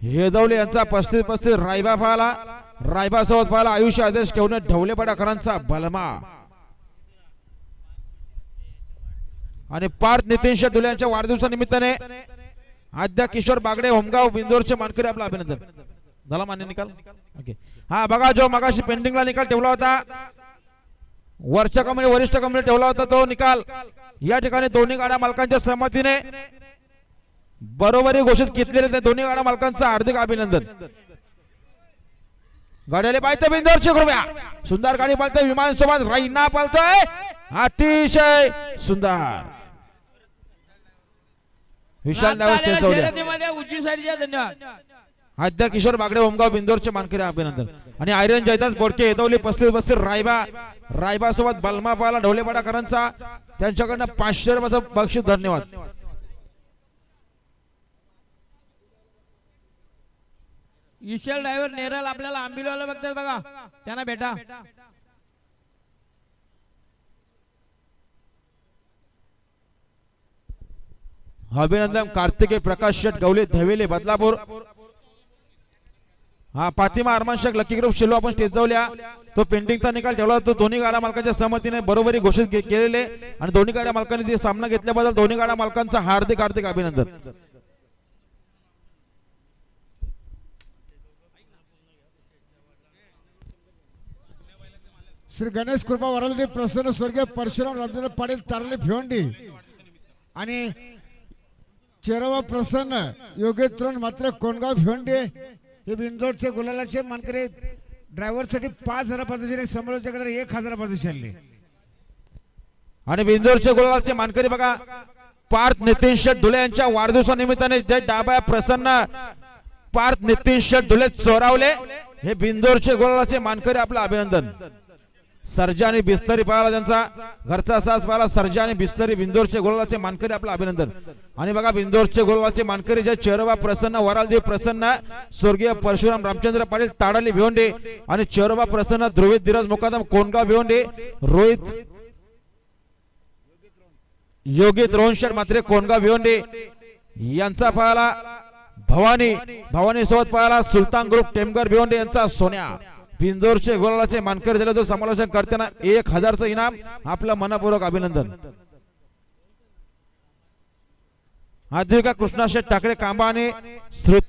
हेदवले यांचा पस्तीस पस्तीस रायबा पाहिला रायबा सोबत पाहिला आयुष्य आदेश ठेवून ढवले पडाकरांचा बलमा. आणि पार्थ नितीन धुल्यांच्या यांच्या वाढदिवसानिमित्ताने आद्या किशोर बागडे होमगाव बिंदोरचे मानकरी आपला अभिनंदन. झाला मान्य निकाल? ओके. हा बघा जो मगाशी पेंटिंगला निकाल ठेवला होता. वरच्या कमिटी वरिष्ठ कमिटी ठेवला होता तो निकाल. या ठिकाणी दोन्ही गाड्या मालकांच्या सहमतीने बरोबरी घोषित घेतलेले त्या दोन्ही गाड्या मालकांचं हार्दिक अभिनंदन. गाड्याला पाहिजे बिंदोरचे कृपया सुंदर गाडी पालतोय विमान सोबत राईना पालतोय. अतिशय सुंदर. विशाल उजवी साईडच्या धन्यवाद. आद्या किशोर बागडे होमगाव बिंदोरचे मानकरी अभिनंदन. आणि आयरन जयदास बोडके येतवली पस्तीस पस्तीस रायबा. रायबा सोबत बलमा पाला ढोलेपाडाकरांचा. त्यांच्याकडनं पाचशे रुपयाचं बक्षीस धन्यवाद. विशाल ड्रायव्हर नेरल आपल्याला आंबिलवाला बघतात बघा. त्यांना भेटा. अभिनंदन कार्तिके प्रकाश शेट गवले धवेले बदलापूर. हा पातिमा अरमान लकी ग्रुप शिलो आपण स्टेज तो पेंटिंगचा निकाल ठेवला तो दोन्ही गाड्या मालकांच्या सहमतीने बरोबरी घोषित केलेले. आणि दोन्ही गाड्या मालकांनी ते सामना घेतल्याबद्दल दोन्ही गाड्या मालकांचा हार्दिक हार्दिक अभिनंदन. श्री गणेश कृपा वरलदेव प्रसन्न स्वर्गीय परशुराम रामचंद्र पाटील तारले भिवंडी. आणि चेरवा प्रसन्न योगेश तरुण मात्र कोणगाव भिवंडी. हे बिंदोडचे गुलालाचे मानकरी ड्रायव्हरसाठी पाच हजार पद्धतीने समालोचक एक हजार पद्धती आणले आणि बिंदोरचे गुलालाचे मानकरी बघा पार्थ नितीन शेठ धुले यांच्या वाढदिवसानिमित्ताने जय डाबा प्रसन्न पार्थ नितीन शेठ धुले चोरावले. हे बिंदोरचे गोलाचे मानकरी आपलं अभिनंदन. सर्जा आणि बिस्तरी पाहायला त्यांचा. घरचा सास पाहिला सर्जा आणि बिस्तरी. बिंदोरचे गोलाचे मानकरी आपलं अभिनंदन. आणि बघा बिंदोरचे गोलाचे मानकरी जे चेरोबा प्रसन्न वरालदेव प्रसन्न स्वर्गीय परशुराम रामचंद्र पाटील ताडाली भिवंडे आणि चेरोबा प्रसन्न ध्रुवित धीरज मुकादम कोणगाव भिवंडे रोहित योगित रोहनशेठ मात्रे कोणगाव भिवंडे यांचा पाहायला भवानी भवानी सोबत पाहायला सुलतान ग्रुप टेमगर भिवंडे यांचा सोन्या. पिंजोरचे गोलाचे मानकरी दिले तर समालोचन करताना एक हजारचं इनाम आपलं मनपूर्वक अभिनंदन. आद्विका कृष्णाशेठ ठाकरे कांबा आणि